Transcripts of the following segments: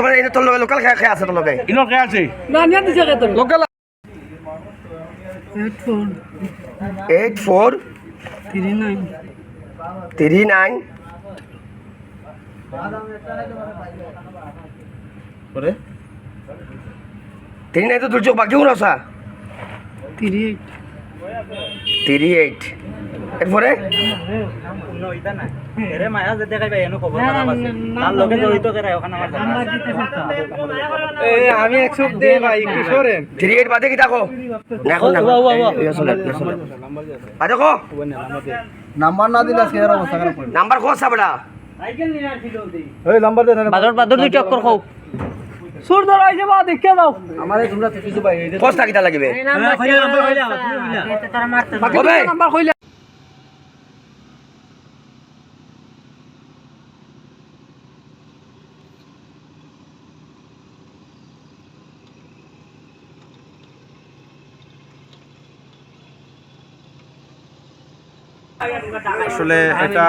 তোমার এই তোর লগে লোকাল খেয়ে খেয়ে আছে তোর লগে? ইনো কে আছে local eight four three nine করে থ্রি নাইন তো দুর্যোগ বাকি কোন আসা থ্রি এইট এরপরে আমি একশো দে ভাই একটু সরেন থ্রি এইট বাদে কি থাকো দেখো না কো নাম্বার না দিলে আজকে এর অবস্থা খারাপ নাম্বার কো সাবড়া এই নাম্বার দেন বাদর বাদর দুই চক্কর খাও সুর ধর আইছে বা দেখে দাও আমারে তোমরা কিছু ভাই এই কিটা লাগবে। নাম্বার কইলা আসলে এটা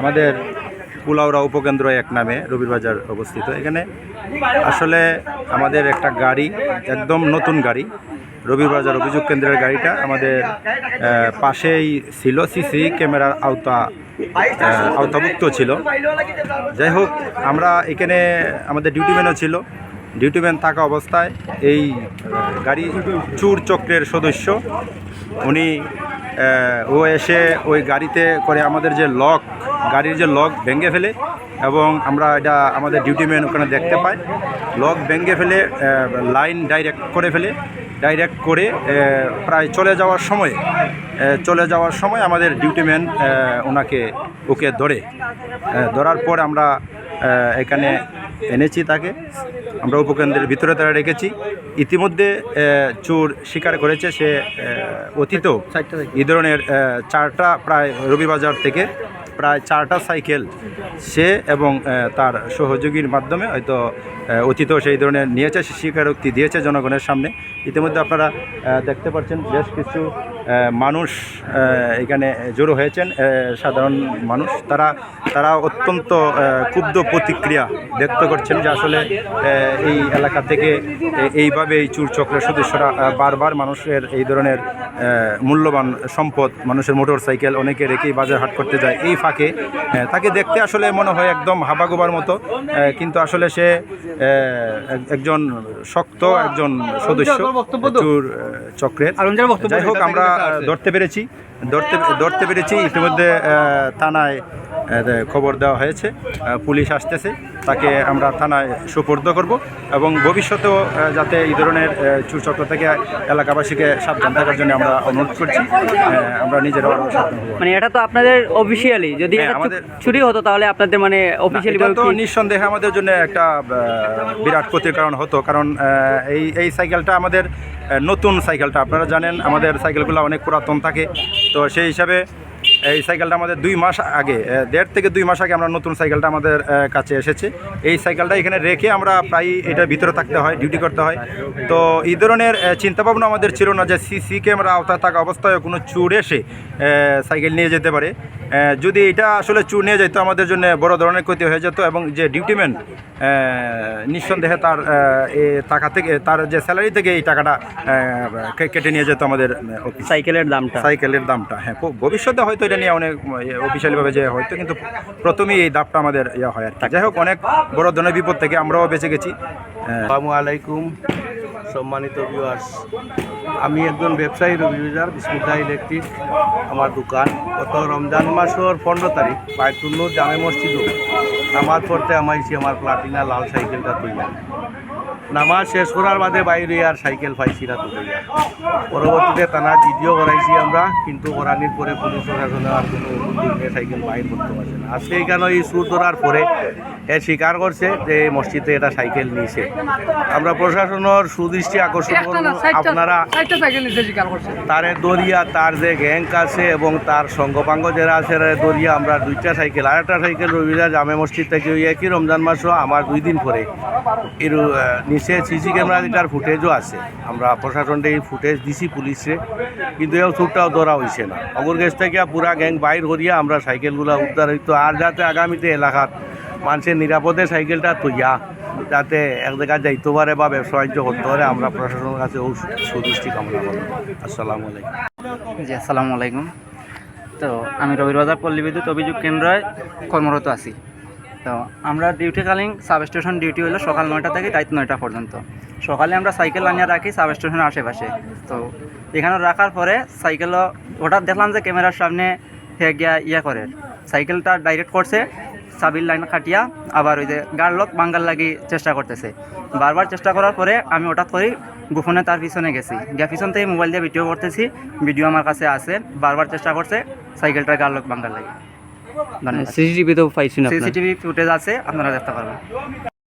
আমাদের কুলাউড়া উপকেন্দ্র এক নামে রবির বাজার অবস্থিত। এখানে আসলে আমাদের একটা গাড়ি, একদম নতুন গাড়ি রবির বাজার অভিযোগ কেন্দ্রের গাড়িটা আমাদের পাশেই ছিল, সিসি ক্যামেরার আওতা আওতাভুক্ত ছিল। যাই হোক, আমরা এখানে আমাদের ডিউটিম্যানও ছিল। ডিউটিম্যান থাকা অবস্থায় এই গাড়ি চুর চক্রের সদস্য। উনি ও এসে ওই গাড়িতে করে আমাদের যে লক গাড়ির যে লক ভেঙে ফেলে এবং আমরা এটা আমাদের ডিউটিম্যান ওখানে দেখতে পাই। লক ভেঙে ফেলে লাইন ডাইরেক্ট করে ফেলে। ডাইরেক্ট করে প্রায় চলে যাওয়ার সময় চলে যাওয়ার সময় আমাদের ডিউটিম্যান আহ, ওনাকে ওকে ধরে। ধরার পর আমরা এখানে এনেছি তাকে। আমরা উপকেন্দ্রের ভিতরে তারা রেখেছি। ইতিমধ্যে চোর স্বীকার করেছে। সে অতীত এই ধরনের চারটা প্রায় রবিবাজার থেকে প্রায় চারটা সাইকেল সে এবং তার সহযোগীর মাধ্যমে হয়তো অতীত সেই ধরনের নিয়েছে স্বীকারোক্তি দিয়েছে জনগণের সামনে। ইতিমধ্যে আপনারা দেখতে পাচ্ছেন, বেশ কিছু মানুষ এখানে জড়ো হয়েছেন সাধারণ মানুষ। তারা তারা অত্যন্ত ক্ষুব্ধ প্রতিক্রিয়া ব্যক্ত করছেন যে আসলে এই এলাকা থেকে এইভাবে এই চুর চক্রের সদস্যরা বারবার মানুষের এই ধরনের মূল্যবান সম্পদ মানুষের মোটর সাইকেল অনেকে রেখেই বাজার হাট করতে যায় এই ফাঁকে তাকে দেখতে আসলে মনে হয় একদম হাবাগোবার মতো কিন্তু আসলে সে একজন শক্ত একজন সদস্য চুর চক্রের। যাই হোক আমরা ধরতে পেরেছি। ধরতে ধরতে পেরেছি। ইতিমধ্যে থানায় খবর দেওয়া হয়েছে। পুলিশ আসতেছে। তাকে আমরা থানায় সুপর্দ করব এবং ভবিষ্যতেও যাতে এই ধরনের চুরচক্র থেকে এলাকাবাসীকে সাবধান থাকার জন্য আমরা অনুরোধ করছি। আমরা নিজেরাও মানে এটা তো আপনাদের অফিসিয়ালি যদি হ্যাঁ, আমাদের- চুরি হতো তাহলে আপনাদের মানে অফিসিয়ালি এটা তো নিঃসন্দেহে আমাদের জন্য একটা বিরাট ক্ষতির কারণ হতো। কারণ এই এই সাইকেলটা আমাদের নতুন সাইকেলটা। আপনারা জানেন আমাদের সাইকেলগুলো অনেক পুরাতন থাকে। তো সেই হিসাবে এই সাইকেলটা আমাদের দুই মাস আগে দেড় থেকে দুই মাস আগে আমরা নতুন সাইকেলটা আমাদের কাছে এসেছে। এই সাইকেলটা এখানে রেখে আমরা প্রায় এটার ভিতরে থাকতে হয় ডিউটি করতে হয়। তো এই ধরনের চিন্তাভাবনা আমাদের ছিল না যে সিসি ক্যামেরা আওতায় থাকা অবস্থায় কোনো চুর এসে সাইকেল নিয়ে যেতে পারে। যদি এটা আসলে চুর নিয়ে যেত আমাদের জন্য বড় ধরনের ক্ষতি হয়ে যেত এবং যে ডিউটিম্যান নিঃসন্দেহে তার এ টাকা থেকে তার যে স্যালারি থেকে এই টাকাটা কেটে নিয়ে যেত আমাদের সাইকেলের দামটা। সাইকেলের দামটা হ্যাঁ ভবিষ্যতে হয়তো এটা নিয়ে অনেক অফিসিয়ালিভাবে যে হয়তো কিন্তু প্রথমেই এই দামটা আমাদের ইয়ে হয় আর কি। যাই হোক অনেক বড় ধরনের বিপদ থেকে আমরাও বেঁচে গেছি। আহ, আসসালামু আলাইকুম সম্মানিত ভিউয়ার্স আমি একজন ব্যবসায়ী রবিবাজার বিস্মিতা ইলেকট্রিক আমার দোকান। গত রমজান মাসের পনেরো তারিখ পায়তুল্লুর জামে মসজিদ। নামাজ পড়তে আমাইছি আমার প্লাটিনা লাল সাইকেলটা তুইলা নামাজ শেষ করার বাদে বাইরে আর সাইকেল পাইছি না তো পরবর্তীতে টানা ভিডিও করাইছি আমরা, কিন্তু করানির পরে পুলিশ প্রশাসনে আর কোনো সাইকেল বাইর করতে পারছে না। আজকে এখানে এই সুর ধরার পরে এ স্বীকার করছে যে এই মসজিদে এটা সাইকেল নিয়েছে। আমরা প্রশাসনের সুদৃষ্টি আকর্ষণ করব। আপনারা তারে দরিয়া তার যে গ্যাংক আছে এবং তার সঙ্গপাঙ্গ যারা আছে দরিয়া আমরা দুইটা সাইকেল আর একটা সাইকেল রবিরা জামে মসজিদ থেকে ওই একই রমজান মাসও আমার দুই দিন পরে। এর নিচে সিসি ক্যামেরা যেটার ফুটেজও আছে। আমরা প্রশাসনটা এই ফুটেজ দিছি পুলিশে কিন্তু এও চুরটাও ধরা হয়েছে না। অগর গেছ থেকে পুরা গ্যাং বাইর করিয়া আমরা সাইকেলগুলো উদ্ধার হইতো আর যাতে আগামীতে এলাকাত মানুষের নিরাপদে সাইকেলটা তৈয়া যাতে এক জায়গায় যাইতে পারে বা ব্যবসা বাণিজ্য করতে পারে, আমরা প্রশাসনের কাছে সুদৃষ্টি কামনা করি। আসসালামু আলাইকুম। জি, আসসালামু আলাইকুম। তো, আমি রবিবাজার পল্লী বিদ্যুৎ অভিযোগ কেন্দ্রে কর্মরত আছি। তো, আমরা ডিউটিকালীন সাব স্টেশন ডিউটি হলো সকাল নয়টা থেকে রাত নয়টা পর্যন্ত। সকালে আমরা সাইকেল আনিয়ে রাখি সাব স্টেশনের আশেপাশে। তো, এখানে রাখার পরে সাইকেলও, হঠাৎ দেখলাম যে ক্যামেরার সামনে হে গিয়া ইয়া করে। সাইকেলটা ডাইরেক্ট করছে সাবির লাইন কাটিয়া আবার ওই যে গার লোক বাঙ্গাল লাগি চেষ্টা করতেছে। বারবার চেষ্টা করার পরে আমি হঠাৎ করে গোপনে তার পিছনে গেছি। গিয়া পিছন থেকে মোবাইল দিয়ে ভিডিও করতেছি ভিডিও আমার কাছে আছে বারবার চেষ্টা করছে সাইকেলটা গার্লক লোক বাঙ্গাল লাগে। সিসিটিভি তো পাইছি। সিসিটিভি ফুটেজ আছে আপনারা দেখতে পারবেন।